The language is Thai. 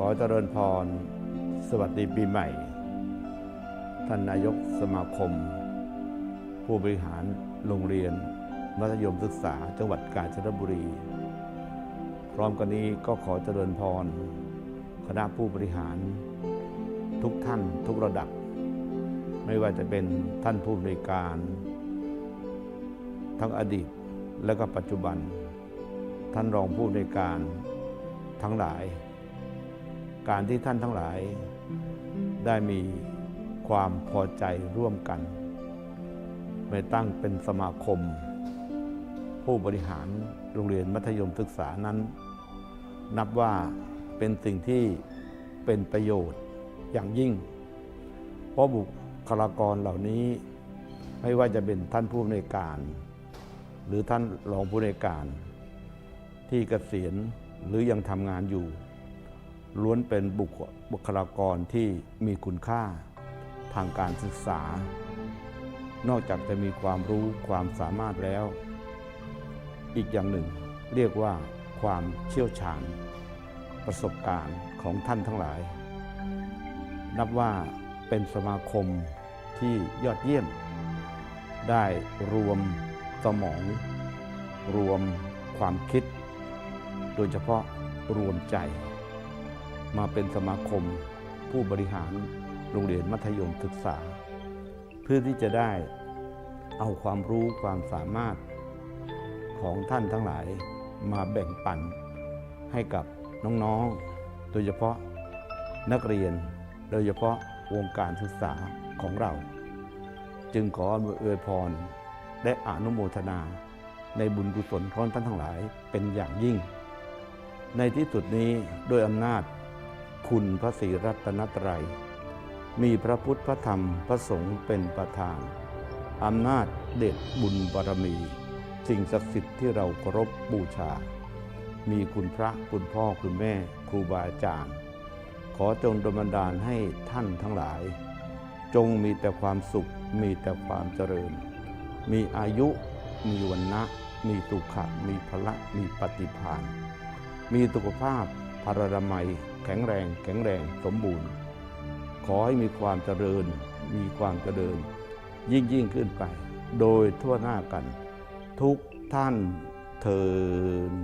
ขอเจริญพร สวัสดีปีใหม่ ท่านนายกสมาคม ผู้บริหารโรงเรียน มัธยมศึกษาจังหวัดกาญจนบุรี พร้อมกันนี้ก็ขอเจริญพร คณะผู้บริหาร ทุกท่านทุกระดับ ไม่ว่าจะเป็นท่านผู้บริการ ทั้งอดีตและก็ปัจจุบัน ท่านรองผู้ในวยการทั้งหลาย การที่ท่านทั้งหลาย ได้มีความพอใจร่วมกันไปตั้งเป็นสมาคม ผู้บริหารโรงเรียนมัธยมศึกษานั้น นับว่าเป็นสิ่งที่เป็นประโยชน์อย่างยิ่ง เพราะบุคลากรเหล่านี้ไม่ว่าจะเป็นท่านผู้อำนวยการ หรือท่านรองผู้อำนวยการ ที่เกษียณหรือยังทำงานอยู่ ล้วนเป็นบุคบคลากรที่มีคุณค่าทางการศึกษา นอกจากจะมีความรู้ความสามารถแล้ว อีกอย่างหนึ่งเรียกว่าความเชี่ยวชาญ ประสบการณ์ของท่านทั้งหลาย นับว่าเป็นสมาคมที่ยอดเยี่ยม ได้รวมสมอง รวมความคิด โดยเฉพาะรวมใจ มาเป็นสมาคมผู้บริหารโรงเรียนมัธยมศึกษา เพื่อที่จะได้เอาความรู้ความสามารถของท่านทั้งหลายมาแบ่งปันให้กับน้องๆ โดยเฉพาะนักเรียน โดยเฉพาะวงการศึกษาของเรา จึงขออวยพรและอนุโมทนาในบุญกุศลของท่านทั้งหลายเป็นอย่างยิ่ง ในที่สุดนี้ด้วยอำนาจ คุณพระศรีรัตนตรัย มีพระพุทธพระธรรมพระสงฆ์เป็นประธานอำนาจเดชบุญบารมี สิ่งศักดิ์สิทธิ์ที่เราเคารพบูชา มีคุณพระคุณพ่อคุณแม่ครูบาอาจารย์ ขอจงดลบันดาลให้ท่านทั้งหลาย จงมีแต่ความสุขมีแต่ความเจริญ มีอายุ มีวันนะ มีตุขะมีพละมีปฏิภาณมีสุขภาพ พารนามัย แข็งแรง แข็งแรงสมบูรณ์ ขอให้มีความเจริญ มีความเจริญ ยิ่งยิ่งขึ้นไป โดยทั่วหน้ากัน ทุกท่านเทิน